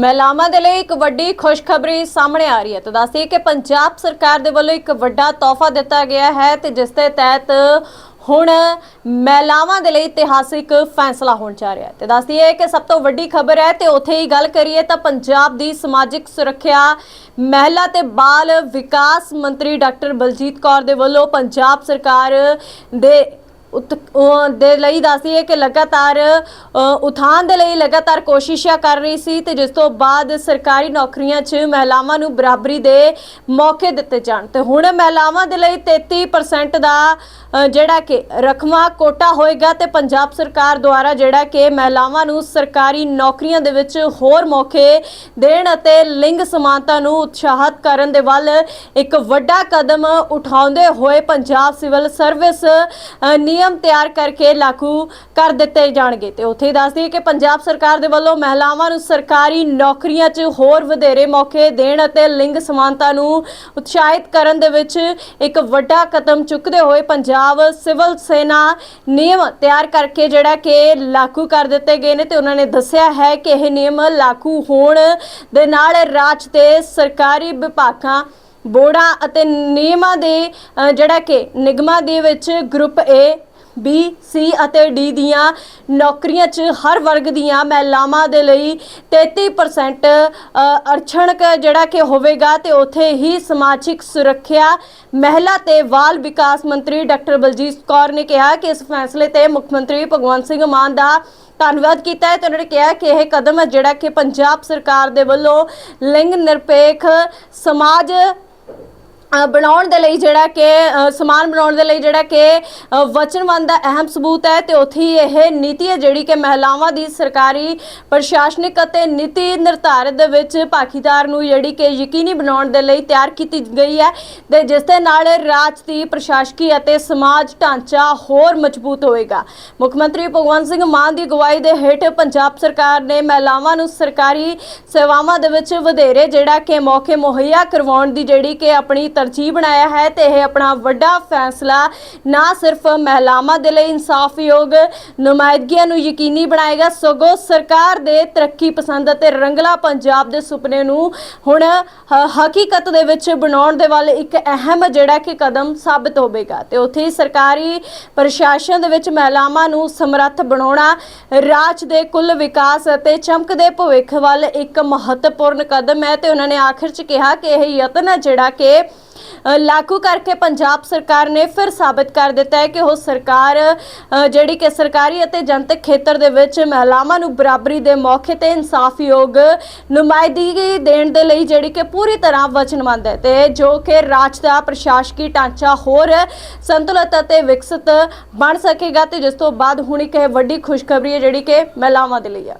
ਮਹਿਲਾਵਾਂ ਦੇ ਲਈ ਇੱਕ ਵੱਡੀ ਖੁਸ਼ਖਬਰੀ ਸਾਹਮਣੇ ਆ ਰਹੀ ਹੈ। ਤਾਂ ਦੱਸਦੀਏ ਕਿ ਪੰਜਾਬ ਸਰਕਾਰ ਦੇ ਵੱਲੋਂ ਇੱਕ ਵੱਡਾ ਤੋਹਫਾ ਦਿੱਤਾ ਗਿਆ ਹੈ ਤੇ ਜਿਸ ਦੇ ਤਹਿਤ ਹੁਣ ਮਹਿਲਾਵਾਂ ਦੇ ਲਈ ਇਤਿਹਾਸਿਕ ਫੈਸਲਾ ਹੋਣ ਜਾ ਰਿਹਾ ਹੈ। ਤੇ ਹੈ ਕਿ ਸਭ ਤੋਂ ਵੱਡੀ ਖਬਰ ਹੈ ਤੇ ਉੱਥੇ ਹੀ ਗੱਲ ਕਰੀਏ ਤਾਂ ਪੰਜਾਬ ਦੀ ਸਮਾਜਿਕ ਸੁਰੱਖਿਆ, ਮਹਿਲਾ ਤੇ ਬਾਲ ਵਿਕਾਸ ਮੰਤਰੀ ਡਾਕਟਰ ਬਲਜੀਤ ਕੌਰ ਦੇ ਵੱਲੋਂ ਪੰਜਾਬ ਸਰਕਾਰ ਦੇ ਉਤ ਉਹ ਦੇ ਲਈ ਦੱਸਦੀ ਹੈ ਕਿ ਲਗਾਤਾਰ ਅ, ਉਥਾਨ ਦੇ ਲਈ ਲਗਾਤਾਰ ਕੋਸ਼ਿਸ਼ਾਂ ਕਰ ਰਹੀ ਸੀ ਤੇ ਜਿਸ ਤੋਂ ਬਾਅਦ ਸਰਕਾਰੀ ਨੌਕਰੀਆਂ 'ਚ ਮਹਿਲਾਵਾਂ ਨੂੰ ਬਰਾਬਰੀ ਦੇ ਮੌਕੇ ਦਿੱਤੇ ਜਾਣ। ਤੇ ਹੁਣ ਮਹਿਲਾਵਾਂ ਦੇ ਲਈ 33% ਦਾ ਅ, ਜਿਹੜਾ ਕਿ ਰਕਮਾ ਕੋਟਾ ਹੋਏਗਾ ਤੇ ਪੰਜਾਬ ਸਰਕਾਰ ਦੁਆਰਾ ਜਿਹੜਾ ਕਿ ਮਹਿਲਾਵਾਂ ਨੂੰ ਸਰਕਾਰੀ ਨੌਕਰੀਆਂ ਦੇ ਵਿੱਚ ਹੋਰ ਮੌਕੇ ਦੇਣ ਅਤੇ ਲਿੰਗ ਸਮਾਨਤਾ ਨੂੰ ਉਤਸ਼ਾਹਿਤ ਕਰਨ ਦੇ ਵੱਲ ਇੱਕ ਵੱਡਾ ਕਦਮ ਉਠਾਉਂਦੇ ਹੋਏ ਪੰਜਾਬ ਸਿਵਲ ਸਰਵਿਸ ਅ, ਨਿਯਮ ਤਿਆਰ ਕਰਕੇ ਲਾਗੂ ਕਰ ਦਿੱਤੇ ਜਾਣਗੇ ਤੇ ਉੱਥੇ ਹੀ ਦੱਸ ਦਈਏ ਕਿ ਪੰਜਾਬ ਸਰਕਾਰ ਦੇ ਵੱਲੋਂ ਮਹਿਲਾਵਾਂ ਨੂੰ ਸਰਕਾਰੀ ਨੌਕਰੀਆਂ 'ਚ ਹੋਰ ਵਧੇਰੇ ਮੌਕੇ ਦੇਣ ਅਤੇ ਲਿੰਗ ਸਮਾਨਤਾ ਨੂੰ ਉਤਸ਼ਾਹਿਤ ਕਰਨ ਦੇ ਵਿੱਚ ਇੱਕ ਵੱਡਾ ਕਦਮ ਚੁੱਕਦੇ ਹੋਏ ਪੰਜਾਬ ਸਿਵਲ ਸੈਨਾ ਨਿਯਮ ਤਿਆਰ ਕਰਕੇ ਜਿਹੜਾ ਕਿ ਲਾਗੂ ਕਰ ਦਿੱਤੇ ਗਏ ਨੇ ਤੇ ਉਹਨਾਂ ਨੇ ਦੱਸਿਆ ਹੈ ਕਿ ਇਹ ਨਿਯਮ ਲਾਗੂ ਹੋਣ ਦੇ ਨਾਲ ਰਾਜ ਦੇ ਸਰਕਾਰੀ ਵਿਭਾਗਾਂ, ਬੋਰਡਾਂ ਅਤੇ ਨਿਯਮਾਂ ਦੇ ਜਿਹੜਾ ਕਿ ਨਿਗਮਾਂ ਦੇ ਵਿੱਚ ਗਰੁੱਪ ਏ ਬੀ ਸੀ ਅਤੇ ਡੀ ਦੀਆਂ ਨੌਕਰੀਆਂ 'ਚ ਹਰ ਵਰਗ ਦੀਆਂ ਮਹਿਲਾਵਾਂ ਦੇ ਲਈ 33% ਅ, ਅਰਛਣਕ ਜਿਹੜਾ ਕਿ ਹੋਵੇਗਾ ਤੇ ਉਥੇ ਹੀ ਸਮਾਜਿਕ ਸੁਰੱਖਿਆ ਮਹਿਲਾ ਤੇ ਬਾਲ ਵਿਕਾਸ ਮੰਤਰੀ ਡਾਕਟਰ ਬਲਜੀਤ ਕੌਰ ਨੇ ਕਿਹਾ ਕਿ ਇਸ ਫੈਸਲੇ ਤੇ ਮੁੱਖ ਮੰਤਰੀ ਭਗਵੰਤ ਸਿੰਘ ਮਾਨ ਦਾ ਧੰਨਵਾਦ ਕੀਤਾ ਹੈ ਤੇ ਉਹਨਾਂ ਨੇ ਕਿਹਾ ਕਿ ਇਹ ਕਦਮ ਹੈ ਜਿਹੜਾ ਕਿ ਪੰਜਾਬ ਸਰਕਾਰ ਦੇ ਵੱਲੋਂ ਲਿੰਗ ਨਿਰਪੇਖ ਸਮਾਜ ਬਣਾਉਣ ਦੇ ਲਈ ਜਿਹੜਾ ਕਿ ਸਮਾਨ ਬਣਾਉਣ ਦੇ ਲਈ ਜਿਹੜਾ ਕਿ ਅ, ਵਚਨਬੰਦ ਦਾ ਅਹਿਮ ਸਬੂਤ ਹੈ ਤੇ ਉੱਥੇ ਹੀ ਇਹ ਨੀਤੀ ਹੈ ਜਿਹੜੀ ਕਿ ਮਹਿਲਾਵਾਂ ਦੀ ਸਰਕਾਰੀ ਪ੍ਰਸ਼ਾਸਨਿਕ ਅਤੇ ਨੀਤੀ ਨਿਰਧਾਰਤ ਦੇ ਵਿੱਚ ਭਾਗੀਦਾਰ ਨੂੰ ਜਿਹੜੀ ਕਿ ਯਕੀਨੀ ਬਣਾਉਣ ਦੇ ਲਈ ਤਿਆਰ ਕੀਤੀ ਗਈ ਹੈ ਤੇ ਜਿਸ ਦੇ ਨਾਲ ਰਾਜ ਦੀ ਪ੍ਰਸ਼ਾਸਕੀ ਅਤੇ ਸਮਾਜ ਢਾਂਚਾ ਹੋਰ ਮਜ਼ਬੂਤ ਹੋਏਗਾ। ਮੁੱਖ ਮੰਤਰੀ ਭਗਵੰਤ ਸਿੰਘ ਮਾਨ ਦੀ ਅਗਵਾਈ ਦੇ ਹੇਠ ਪੰਜਾਬ ਸਰਕਾਰ ਨੇ ਮਹਿਲਾਵਾਂ ਨੂੰ ਸਰਕਾਰੀ ਸੇਵਾਵਾਂ ਦੇ ਵਿੱਚ ਵਧੇਰੇ ਜਿਹੜਾ ਕਿ ਮੌਕੇ ਮੁਹੱਈਆ ਕਰਵਾਉਣ ਦੀ ਜਿਹੜੀ ਕਿ ਆਪਣੀ ਤਰਜੀਹ ਬਣਾਇਆ ਹੈ ਤੇ ਇਹ ਆਪਣਾ ਵੱਡਾ ਫੈਸਲਾ ਨਾ ਸਿਰਫ ਮਹਿਲਾਵਾਂ ਦੇ ਲਈ ਇਨਸਾਫਯੋਗ ਨੁਮਾਇੰਦਗੀਆਂ ਨੂੰ ਯਕੀਨੀ ਬਣਾਏਗਾ, ਸਗੋਂ ਸਰਕਾਰ ਦੇ ਤਰੱਕੀ ਪਸੰਦ ਅਤੇ ਰੰਗਲਾ ਪੰਜਾਬ ਦੇ ਸੁਪਨੇ ਨੂੰ ਹੁਣ ਹਕੀਕਤ ਦੇ ਵਿੱਚ ਬਣਾਉਣ ਦੇ ਵੱਲ ਇੱਕ ਅਹਿਮ ਜਿਹੜਾ ਕਿ ਕਦਮ ਸਾਬਤ ਹੋਵੇਗਾ। ਤੇ ਉੱਥੇ ਸਰਕਾਰੀ ਪ੍ਰਸ਼ਾਸਨ ਦੇ ਵਿੱਚ ਮਹਿਲਾਵਾਂ ਨੂੰ ਸਮਰੱਥ ਬਣਾਉਣਾ, ਰਾਜ ਦੇ ਕੁੱਲ ਵਿਕਾਸ ਅਤੇ ਚਮਕਦੇ ਭਵਿੱਖ ਵੱਲ ਇੱਕ ਮਹੱਤਵਪੂਰਨ ਕਦਮ ਹੈ। ਤੇ ਉਹਨਾਂ ਨੇ ਆਖਿਰ 'ਚ ਕਿਹਾ ਕਿ ਇਹ ਯਤਨ ਹੈ ਜਿਹੜਾ ਕਿ ਲਾਗੂ ਕਰਕੇ ਪੰਜਾਬ ਸਰਕਾਰ ਨੇ ਫਿਰ ਸਾਬਤ ਕਰ ਦਿੱਤਾ ਹੈ ਕਿ ਉਹ ਸਰਕਾਰ ਜਿਹੜੀ ਕਿ ਸਰਕਾਰੀ ਅਤੇ ਜਨਤਕ ਖੇਤਰ ਦੇ ਵਿੱਚ ਮਹਿਲਾਵਾਂ ਨੂੰ ਬਰਾਬਰੀ ਦੇ ਮੌਕੇ ਤੇ ਇਨਸਾਫਯੋਗ ਨੁਮਾਇੰਦਗੀ ਦੇਣ ਦੇ ਲਈ ਜਿਹੜੀ ਕਿ ਪੂਰੀ ਤਰ੍ਹਾਂ ਵਚਨਬੱਧ ਹੈ ਤੇ ਜੋ ਕਿ ਰਾਜ ਦਾ ਪ੍ਰਸ਼ਾਸਕੀ ਢਾਂਚਾ ਹੋਰ ਸੰਤੁਲਿਤ ਅਤੇ ਵਿਕਸਿਤ ਬਣ ਸਕੇਗਾ ਤੇ ਜਿਸ ਤੋਂ ਬਾਅਦ ਹੁਣ ਇੱਕ ਇਹ ਵੱਡੀ ਖੁਸ਼ਖਬਰੀ ਹੈ ਜਿਹੜੀ ਕਿ ਮਹਿਲਾਵਾਂ ਦੇ ਲਈ ਹੈ।